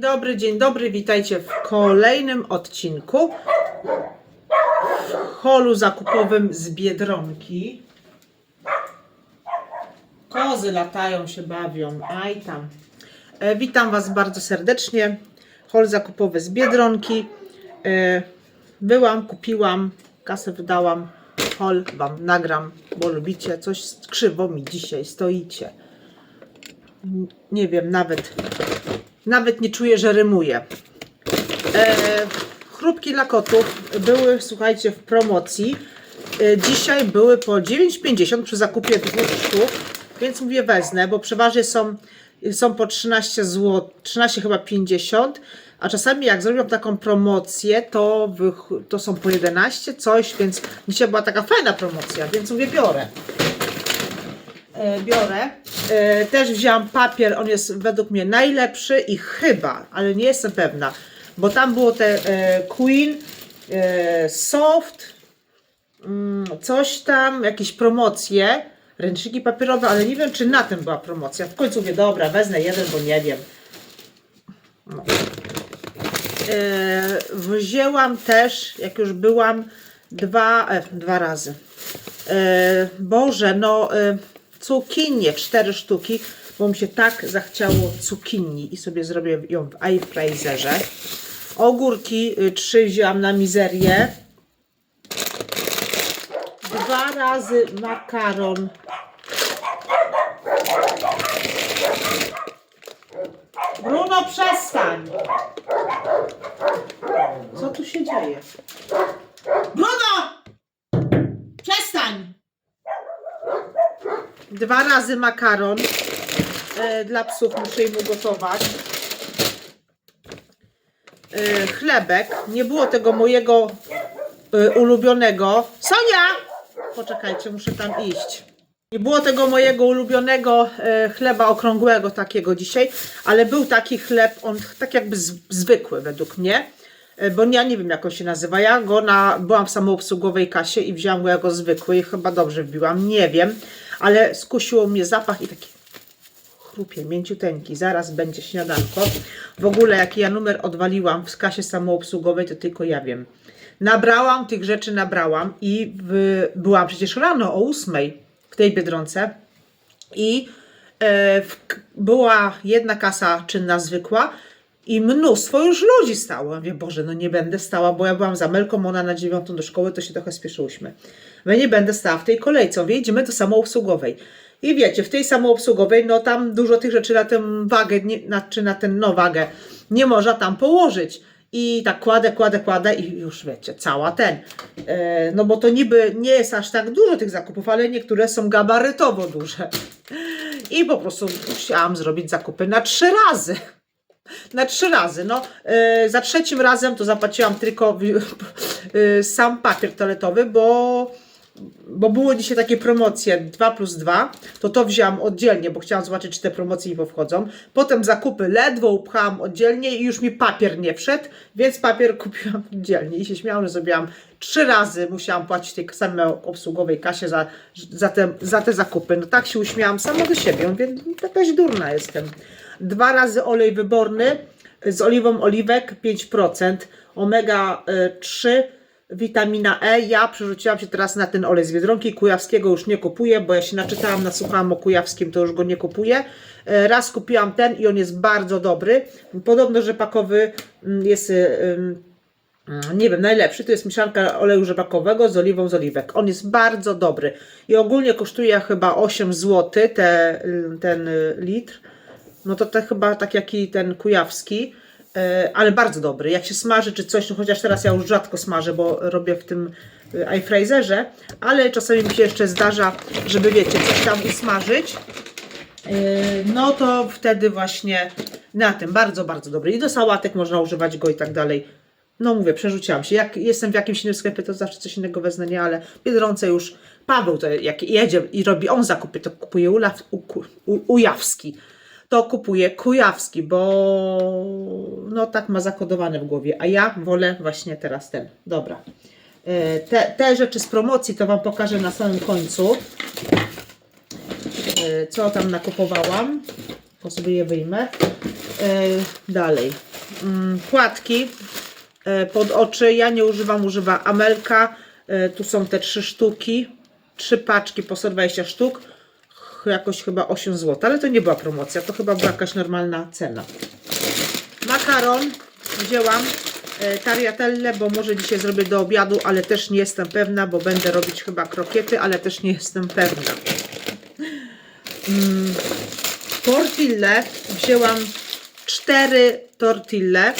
Dobry, dzień dobry, witajcie w kolejnym odcinku w holu zakupowym z Biedronki. Kozy latają, się bawią, aj tam. E, witam Was bardzo serdecznie. Hol zakupowy z Biedronki. E, byłam, kupiłam, kasę wydałam. Hol Wam nagram, bo lubicie. Coś krzywo mi dzisiaj stoicie. Nie wiem, nawet nawet nie czuję, że rymuję. E, chrupki dla kotów były, słuchajcie, w promocji. E, dzisiaj były po 9,50 przy zakupie dwóch sztuk, więc mówię wezmę, bo przeważnie są, są po 13 zł, 13 chyba 50, a czasami jak zrobią taką promocję, to, to są po 11 coś, więc dzisiaj była taka fajna promocja, więc mówię biorę biorę. E, też wzięłam papier, on jest według mnie najlepszy i chyba, ale nie jestem pewna, bo tam było te e, Queen, e, Soft, mm, coś tam, jakieś promocje, ręczniki papierowe, ale nie wiem, czy na tym była promocja. W końcu mówię, dobra, wezmę jeden, bo nie wiem. No. E, wzięłam też, jak już byłam, dwa, e, dwa razy. E, Boże, no e, cukinię, cztery sztuki, bo mi się tak zachciało cukinii i sobie zrobię ją w airfryerze. Ogórki y, trzy wzięłam na mizerię. Dwa razy makaron. Bruno, przestań! Co tu się dzieje? Bruno! Przestań! Dwa razy makaron e, dla psów, muszę im ugotować. E, chlebek. Nie było tego mojego e, ulubionego. Sonia! Poczekajcie, muszę tam iść. Nie było tego mojego ulubionego chleba okrągłego takiego dzisiaj, ale był taki chleb, on tak jakby z, zwykły według mnie, bo ja nie wiem jak on się nazywa. Ja go na, byłam w samoobsługowej kasie i wziąłam go jako zwykły i chyba dobrze wbiłam, nie wiem, ale skusiło mnie zapach i taki chrupie, mięciuteńki, zaraz będzie śniadanko. W ogóle jaki ja numer odwaliłam w kasie samoobsługowej, to tylko ja wiem. Nabrałam tych rzeczy, nabrałam i w, byłam przecież rano o ósmej w tej Biedronce i e, w, była jedna kasa czynna zwykła i mnóstwo już ludzi stało. Ja mówię, Boże, no nie będę stała, bo ja byłam za Melką, ona na dziewiątą do szkoły, to się trochę spieszyłyśmy. Ja nie będę stała w tej kolejce, wjedziemy do samoobsługowej. I wiecie, w tej samoobsługowej, no tam dużo tych rzeczy na tę wagę, nie, na, czy na tę no wagę, nie można tam położyć. I tak kładę, kładę, kładę i już wiecie, cała ten. E, no bo to niby nie jest aż tak dużo tych zakupów, ale niektóre są gabarytowo duże. I po prostu musiałam zrobić zakupy na trzy razy. Na trzy razy. No, e, za trzecim razem to zapłaciłam tylko e, sam papier toaletowy, bo, bo było dzisiaj takie promocje 2 plus 2, to to wzięłam oddzielnie, bo chciałam zobaczyć, czy te promocje mi powchodzą. Potem zakupy ledwo upchałam oddzielnie i już mi papier nie wszedł, więc papier kupiłam oddzielnie i się śmiałam, że zrobiłam trzy razy, musiałam płacić tej samej obsługowej kasie za, za, te, za te zakupy. No tak się uśmiałam sama do siebie, mówię, jakaś durna jestem. Dwa razy olej wyborny z oliwą oliwek 5%, omega y, 3, witamina E. Ja przerzuciłam się teraz na ten olej z Biedronki. Kujawskiego już nie kupuję, bo ja się naczytałam, nasłuchałam o Kujawskim, to już go nie kupuję. E, Raz kupiłam ten i on jest bardzo dobry. Podobno rzepakowy mm, jest... y, Mm, nie wiem, najlepszy to jest mieszanka oleju rzepakowego z oliwą z oliwek. On jest bardzo dobry i ogólnie kosztuje chyba 8 zł te, ten y, litr. No to to chyba tak jak i ten kujawski, ale bardzo dobry. Jak się smaży czy coś, no chociaż teraz ja już rzadko smażę, bo robię w tym y, airfryerze, ale czasami mi się jeszcze zdarza, żeby wiecie, coś tam usmażyć. Yy, no to wtedy właśnie na tym bardzo, bardzo dobry. I do sałatek można używać go i tak dalej. No mówię, przerzuciłam się. Jak jestem w jakimś innym sklepie, to zawsze coś innego wezmę, nie, ale Biedronce już Paweł to jak jedzie i robi on zakupy, to kupuje ulaw, u, u, ujawski. To kupuje kujawski, bo no tak ma zakodowane w głowie, a ja wolę właśnie teraz ten. Dobra. Yy, Te, te rzeczy z promocji to Wam pokażę na samym końcu. Yy, Co tam nakupowałam. To sobie je wyjmę. dalej. Mm, płatki e, pod oczy. Ja nie używam, używa Amelka. E, tu są te trzy sztuki. Trzy paczki po 120 sztuk. Jakoś chyba 8 zł, ale to nie była promocja, to chyba była jakaś normalna cena. Makaron wzięłam e, tariatelle, bo może dzisiaj zrobię do obiadu, ale też nie jestem pewna, bo będę robić chyba krokiety, ale też nie jestem pewna. Mm, tortille wzięłam 4 tortille,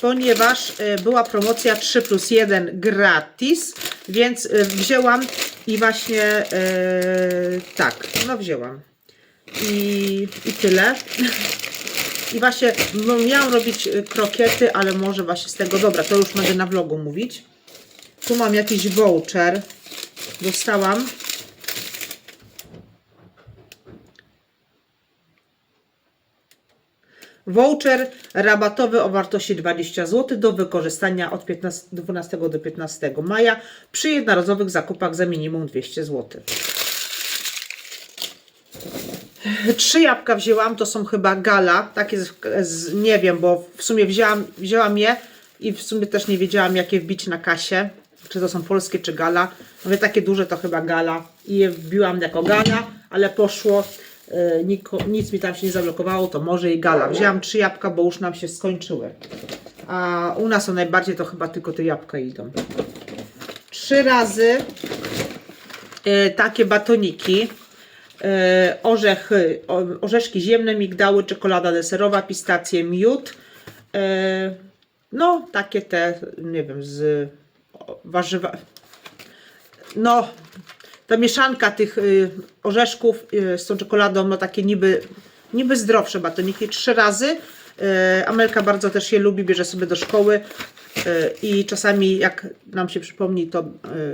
ponieważ e, była promocja 3 plus 1 gratis, więc e, wzięłam i właśnie e, tak, no wzięłam. I, i tyle. I właśnie no, miałam robić y, krokiety, ale może właśnie z tego, dobra, to już będę na vlogu mówić. Tu mam jakiś voucher. Dostałam. Voucher rabatowy o wartości 20 zł do wykorzystania od 15, 12 do 15 maja przy jednorazowych zakupach za minimum 200 zł. Trzy jabłka wzięłam, to są chyba gala, takie z, z, nie wiem, bo w sumie wzięłam, wzięłam je i w sumie też nie wiedziałam jakie wbić na kasie, czy to są polskie czy gala. Mówię, takie duże to chyba gala i je wbiłam jako gala, ale poszło, nic mi tam się nie zablokowało, to może i gala. Wzięłam trzy jabłka, bo już nam się skończyły. A u nas o najbardziej to chyba tylko te jabłka idą. Trzy razy e, takie batoniki e, orzechy, orzeszki ziemne, migdały, czekolada deserowa, pistacje, miód. E, no, takie te, nie wiem, z warzywa. No, ta mieszanka tych y, orzeszków y, z tą czekoladą, no takie niby, niby zdrowsze batoniki. Trzy razy. E, Amelka bardzo też je lubi, bierze sobie do szkoły i czasami jak nam się przypomni, to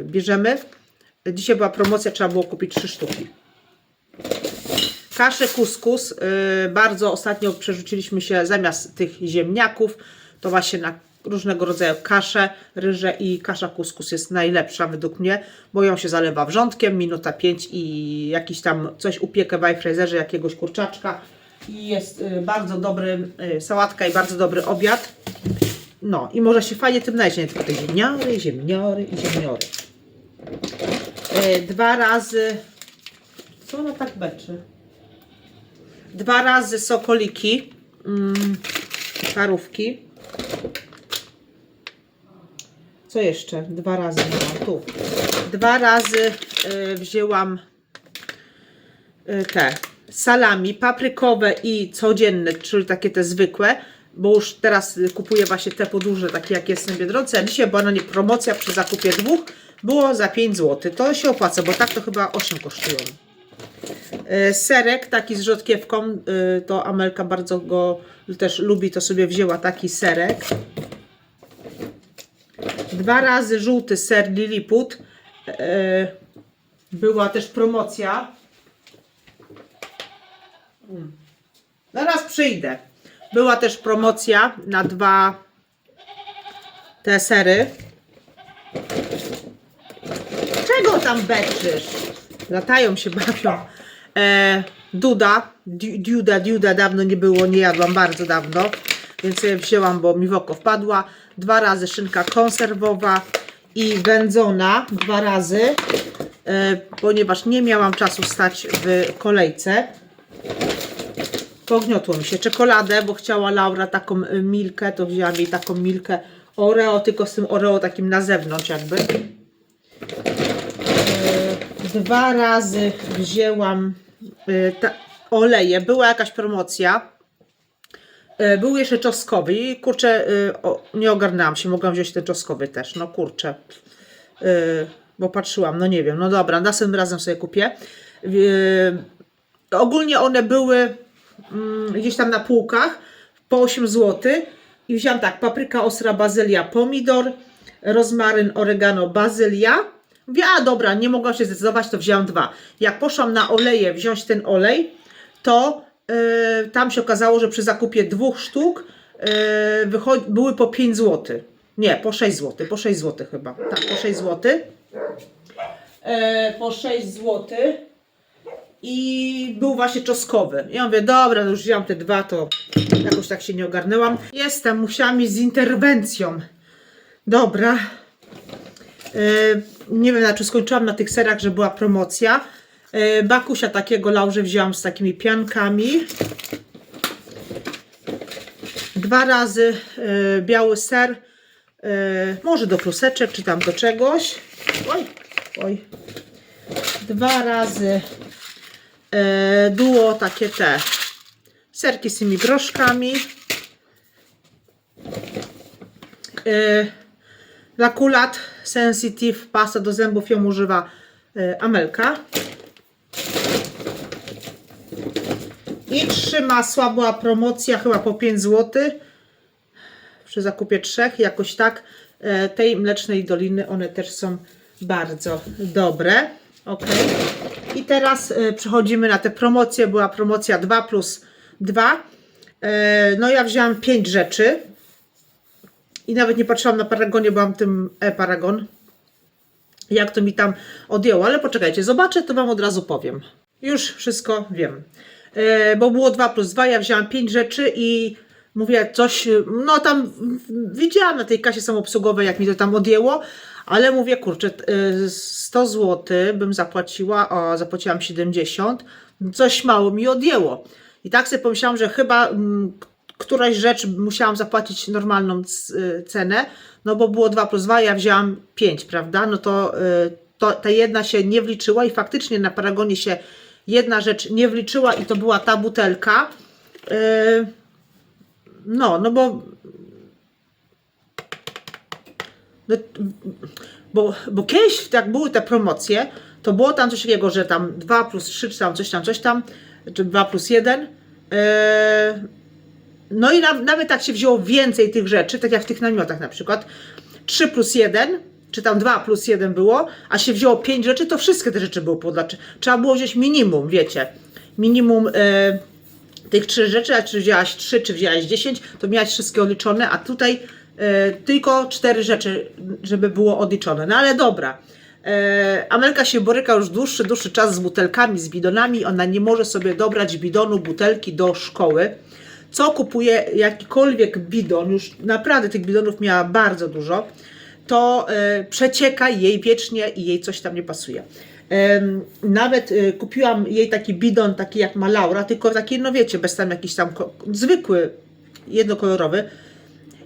bierzemy. Dzisiaj była promocja, trzeba było kupić trzy sztuki. Kaszę kuskus. y, bardzo ostatnio przerzuciliśmy się zamiast tych ziemniaków, to właśnie na różnego rodzaju kasze, ryże i kasza kuskus jest najlepsza według mnie, bo ją się zalewa wrzątkiem, minuta 5 i jakiś tam coś upiekę w iFreezerze, jakiegoś kurczaczka i jest y, bardzo dobry y, sałatka i bardzo dobry obiad. No i może się fajnie tym najść, nie tylko te ziemniory, ziemniory i ziemniory. Y, Dwa razy co ona tak beczy? Dwa razy sokoliki. Mm, parówki. Co jeszcze? Dwa razy miałam tu. Dwa razy y, wzięłam y, te salami paprykowe i codzienne, czyli takie te zwykłe, bo już teraz y, kupuję właśnie te podłużne, takie jak jest na Biedronce, a dzisiaj była na nie promocja przy zakupie dwóch, było za 5 zł. To się opłaca, bo tak to chyba 8 kosztują. E, Serek taki z rzodkiewką, e, to Amelka bardzo go też lubi, to sobie wzięła taki serek. Dwa razy żółty ser Lilliput. E, Była też promocja. Mm. Zaraz przyjdę. Była też promocja na dwa te sery. Czego tam beczysz? Latają się, bawią. E, Duda, Duda, Duda dawno nie było, nie jadłam bardzo dawno, więc sobie wzięłam, bo mi w oko wpadła. Dwa razy szynka konserwowa i wędzona, dwa razy, e, ponieważ nie miałam czasu stać w kolejce. Pogniotło mi się czekoladę, bo chciała Laura taką y, milkę, to wzięłam jej taką milkę Oreo, tylko z tym Oreo takim na zewnątrz jakby. E, Dwa razy wzięłam e, oleje. Była jakaś promocja. E, Był jeszcze czosnkowy i kurczę, e, nie ogarnęłam się, mogłam wziąć ten czosnkowy też. No kurczę, E, bo patrzyłam, no nie wiem, no dobra, następnym razem sobie kupię. Ogólnie one były mm, gdzieś tam na półkach po 8 zł. I wziąłam tak, papryka ostra, bazylia, pomidor, rozmaryn, oregano, bazylia. Mówię, a dobra, nie mogłam się zdecydować, to wziąłam dwa. Jak poszłam na oleje wziąć ten olej, to tam się okazało, że przy zakupie dwóch sztuk wycho- były po 5 zł. Nie, po 6 zł, po 6 zł chyba. Tak, po 6 zł. E, po 6 zł. i był właśnie czosnkowy. Ja mówię, dobra, no już wziąłem te dwa, to jakoś tak się nie ogarnęłam. Jestem, musiałam iść z interwencją. Dobra. Nie wiem, na czy skończyłam na tych serach, że była promocja. Yy, Bakusia takiego Laurze wzięłam z takimi piankami. Dwa razy yy, biały ser. Yy, może do kluseczek, czy tam do czegoś. Oj, oj. Dwa razy duo takie te serki z tymi groszkami. Lakulat Sensitive pasta do zębów ją używa Amelka. I trzy masła była promocja chyba po 5 zł. Przy zakupie trzech, jakoś tak. E, tej mlecznej doliny one też są bardzo dobre. Ok. I teraz e, przechodzimy na te promocje. Była promocja 2 plus 2. E, no ja wzięłam 5 rzeczy. I nawet nie patrzyłam na Paragonie, bo mam tym e-Paragon. Jak to mi tam odjęło, ale poczekajcie, zobaczę, to Wam od razu powiem. Już wszystko wiem. E, bo było 2 plus 2, ja wzięłam 5 rzeczy i mówię coś, no tam widziałam na tej kasie samoobsługowej, jak mi to tam odjęło, ale mówię, kurczę, e, 100 zł bym zapłaciła, a zapłaciłam 70, coś mało mi odjęło. I tak sobie pomyślałam, że chyba mm, któraś rzecz musiałam zapłacić normalną y, cenę, no bo było 2 plus 2, ja wzięłam 5, prawda? No to, to ta jedna się nie wliczyła i faktycznie na Paragonie się jedna rzecz nie wliczyła i to była ta butelka. Y, No, no bo no, bo, bo kiedyś, jak były te promocje, to było tam coś takiego, że tam 2 plus 3, czy tam coś tam, coś tam, czy 2 plus 1. no i na, nawet tak się wzięło więcej tych rzeczy, tak jak w tych namiotach na przykład. 3 plus 1, czy tam 2 plus 1 było, a się wzięło 5 rzeczy, to wszystkie te rzeczy były podlacze. Trzeba było wziąć minimum, wiecie. Minimum e, tych trzech rzeczy, a czy wzięłaś 3, czy wzięłaś 10, to miałaś wszystkie odliczone, a tutaj e, tylko cztery rzeczy, żeby było odliczone. No ale dobra. E, Amelka się boryka już dłuższy, dłuższy czas z butelkami, z bidonami. Ona nie może sobie dobrać bidonu, butelki do szkoły. Co kupuje jakikolwiek bidon, już naprawdę tych bidonów miała bardzo dużo, to e, przecieka jej wiecznie i jej coś tam nie pasuje. Nawet e, kupiłam jej taki bidon, taki jak ma Laura, tylko taki, no wiecie, bez tam jakiś tam zwykły, jednokolorowy.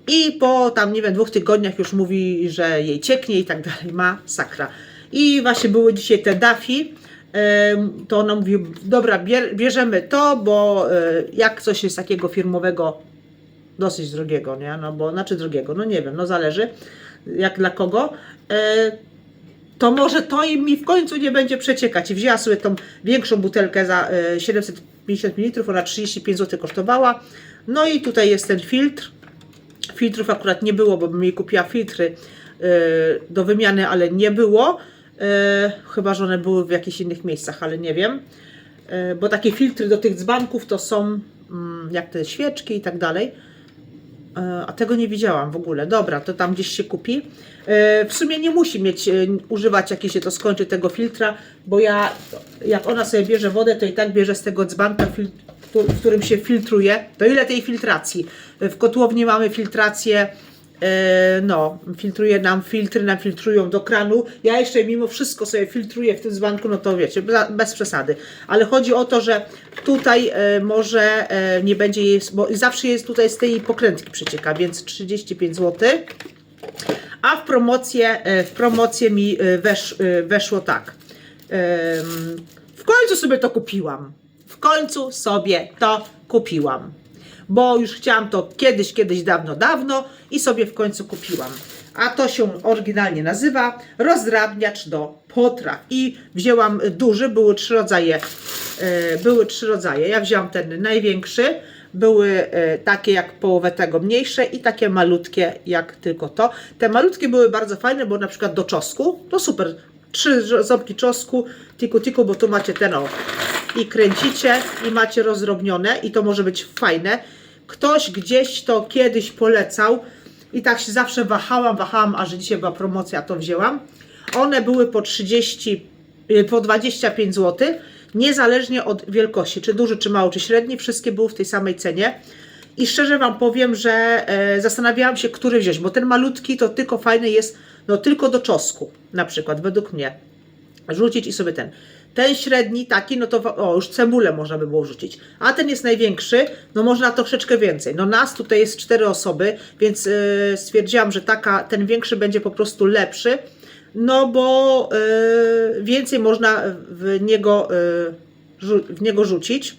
I po tam, nie wiem, dwóch tygodniach już mówi, że jej cieknie i tak dalej, ma sakra. I właśnie były dzisiaj te Dafi, to ona mówi, dobra, bier, bierzemy to, bo e, jak coś jest takiego firmowego, dosyć drogiego, nie? No bo, znaczy drogiego, no nie wiem, no zależy, jak dla kogo, e, to może to im mi w końcu nie będzie przeciekać. I wzięła sobie tą większą butelkę za e, 750 ml, ona 35 zł kosztowała. No i tutaj jest ten filtr. Filtrów akurat nie było, bo bym jej kupiła filtry e, do wymiany, ale nie było. E, chyba, że one były w jakichś innych miejscach, ale nie wiem. E, bo takie filtry do tych dzbanków to są mm, jak te świeczki i tak dalej. E, A tego nie widziałam w ogóle. Dobra, to tam gdzieś się kupi. E, W sumie nie musi mieć, e, używać jak jej się to skończy tego filtra, bo ja, jak ona sobie bierze wodę, to i tak bierze z tego dzbanka, w którym się filtruje. To ile tej filtracji? W kotłowni mamy filtrację, no, filtruje nam, filtry nam filtrują do kranu. Ja jeszcze mimo wszystko sobie filtruję w tym dzbanku, no to wiecie, be- bez przesady. Ale chodzi o to, że tutaj e, może e, nie będzie jej, bo zawsze jest tutaj z tej pokrętki przecieka, więc 35 zł. A w promocję, e, w promocję mi e, wesz, e, weszło tak. W końcu sobie to kupiłam. W końcu sobie to kupiłam. Bo już chciałam to kiedyś, kiedyś, dawno, dawno i sobie w końcu kupiłam. A to się oryginalnie nazywa rozdrabniacz do potraw. I wzięłam duży, były trzy rodzaje. e, Były trzy rodzaje. Ja wzięłam ten największy. Były e, takie jak połowę tego mniejsze i takie malutkie jak tylko to. Te malutkie były bardzo fajne, bo na przykład do czosku, to super. Trzy ząbki czosku, tiku tiku, bo tu macie ten o. I kręcicie i macie rozrobnione i to może być fajne. Ktoś gdzieś to kiedyś polecał i tak się zawsze wahałam, wahałam, a że dzisiaj była promocja, to wzięłam. One były po 30, y, po 25 zł. niezależnie od wielkości, czy duży, czy mały, czy średni, wszystkie były w tej samej cenie. I szczerze Wam powiem, że e, zastanawiałam się, który wziąć, bo ten malutki to tylko fajny jest, no tylko do czosku, na przykład, według mnie. Rzucić i sobie ten. Ten średni taki, no to o, już cebulę można by było rzucić. A ten jest największy, no można troszeczkę więcej. No nas tutaj jest cztery osoby, więc e, stwierdziłam, że taka, ten większy będzie po prostu lepszy. No bo e, więcej można w niego, rzu- w niego rzucić.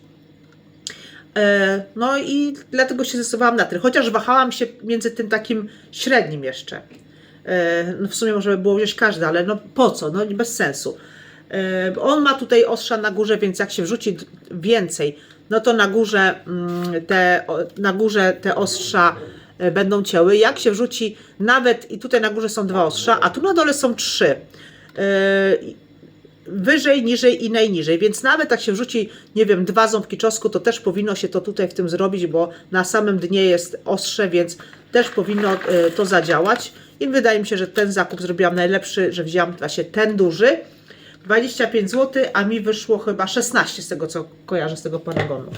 E, No i dlatego się zdecydowałam na ten. Chociaż wahałam się między tym takim średnim jeszcze. E, No w sumie można by było wziąć każdy, ale no po co? No bez sensu. E, On ma tutaj ostrza na górze, więc jak się wrzuci więcej, no to na górze mm, te, na górze te ostrza e, będą cięły. Jak się wrzuci nawet i tutaj na górze są dwa ostrza, a tu na dole są trzy. E, wyżej, niżej i najniżej, więc nawet jak się wrzuci, nie wiem, dwa ząbki czosnku, to też powinno się to tutaj w tym zrobić, bo na samym dnie jest ostrze, więc też powinno e, to zadziałać. I wydaje mi się, że ten zakup zrobiłam najlepszy, że wzięłam właśnie ten duży. 25 zł, a mi wyszło chyba 16 z tego, co kojarzę z tego paragonu.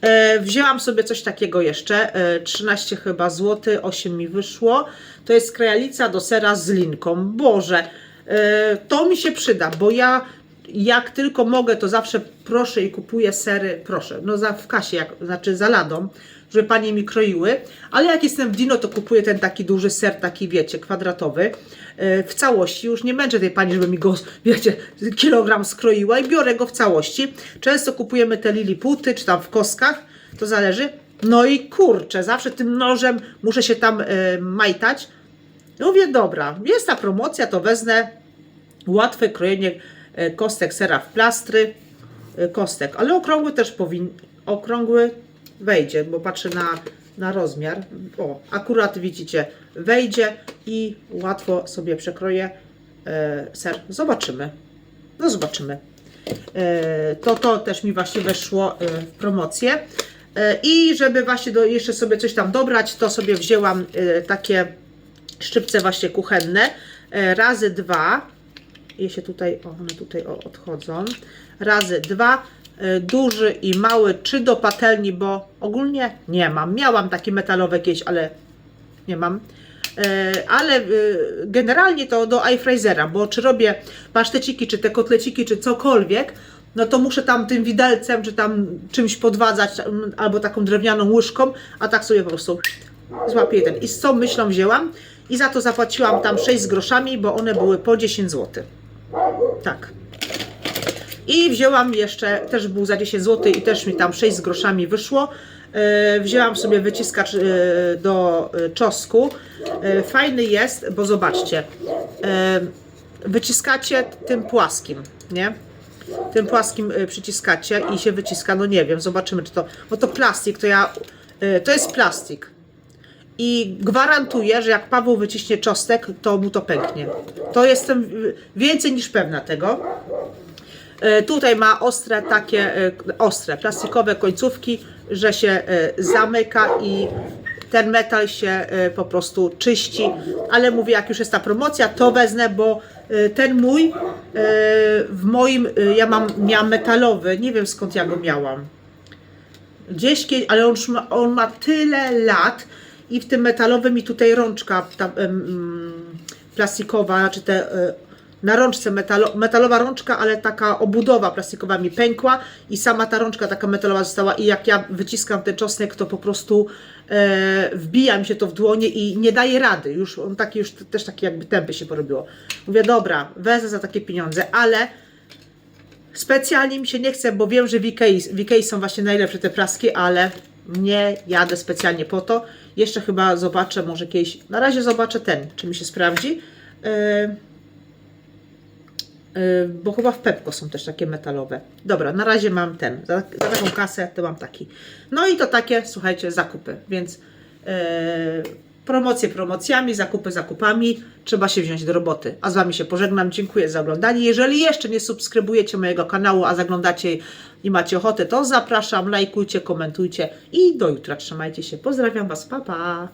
E, wzięłam sobie coś takiego jeszcze, e, 13 chyba złoty, 8 mi wyszło. To jest krajalica do sera z linką. Boże, e, to mi się przyda, bo ja jak tylko mogę, to zawsze proszę i kupuję sery, proszę, no za, w kasie, jak, znaczy za ladą, żeby panie mi kroiły, ale jak jestem w Dino, to kupuję ten taki duży ser, taki wiecie, kwadratowy, e, w całości, już nie męczę tej pani, żeby mi go, wiecie, kilogram skroiła i biorę go w całości. Często kupujemy te liliputy, czy tam w koskach, to zależy. No i kurczę, zawsze tym nożem muszę się tam e, majtać. No mówię, dobra, jest ta promocja, to wezmę. Łatwe krojenie e, kostek sera w plastry. Kostek, ale okrągły też powinien. Okrągły wejdzie, bo patrzę na, na rozmiar. O, akurat widzicie, wejdzie i łatwo sobie przekroję e, ser. Zobaczymy. No zobaczymy. E, to to też mi właśnie weszło e, w promocję. E, I żeby właśnie do, jeszcze sobie coś tam dobrać, to sobie wzięłam e, takie szczypce właśnie kuchenne e, razy dwa. Je się tutaj, o, one tutaj odchodzą. Razy dwa. E, Duży i mały, czy do patelni, bo ogólnie nie mam. Miałam takie metalowe kiedyś, ale nie mam. E, Ale e, generalnie to do iFrazera, bo czy robię paszteciki, czy te kotleciki, czy cokolwiek, no to muszę tam tym widelcem, czy tam czymś podwadzać, albo taką drewnianą łyżką, a tak sobie po prostu złapię ten. I z tą myślą wzięłam i za to zapłaciłam tam 6 z groszami, bo one były po 10 zł. Tak. I wzięłam jeszcze, też był za 10 zł i też mi tam 6 z groszami wyszło. E, wzięłam sobie wyciskacz e, do e, czosku. Fajny jest, bo zobaczcie, wyciskacie tym płaskim, nie? Tym płaskim przyciskacie i się wyciska, no nie wiem, zobaczymy czy to, bo to plastik, to ja, to jest plastik. I gwarantuję, że jak Paweł wyciśnie czosnek, to mu to pęknie. To jestem więcej niż pewna tego. E, Tutaj ma ostre takie, e, ostre, plastikowe końcówki, że się e, zamyka i ten metal się po prostu czyści. Ale mówię, jak już jest ta promocja, to wezmę, bo ten mój, w moim, ja mam, miałam metalowy, nie wiem skąd ja go miałam gdzieś ale on, ma, on ma tyle lat i w tym metalowym i tutaj rączka ta, mm, plastikowa, czy te e, na rączce metalo, metalowa rączka, ale taka obudowa plastikowa mi pękła i sama ta rączka taka metalowa została i jak ja wyciskam ten czosnek, to po prostu e, wbija mi się to w dłonie i nie daje rady. Już on taki już też taki jakby tępy się porobiło. Mówię, dobra, wezmę za takie pieniądze, ale Specjalnie mi się nie chce, bo wiem, że w Ikei, są właśnie najlepsze te praski, ale nie jadę specjalnie po to. Jeszcze chyba zobaczę, może kiedyś. Na razie zobaczę ten, czy mi się sprawdzi. Yy, bo chyba w Pepko są też takie metalowe. Dobra, na razie mam ten. Za, za taką kasę to mam taki. No i to takie, słuchajcie, zakupy. Więc yy, promocje promocjami, zakupy zakupami. Trzeba się wziąć do roboty. A z Wami się pożegnam. Dziękuję za oglądanie. Jeżeli jeszcze nie subskrybujecie mojego kanału, a zaglądacie i macie ochotę, to zapraszam, lajkujcie, komentujcie i do jutra. Trzymajcie się. Pozdrawiam Was. Pa, pa.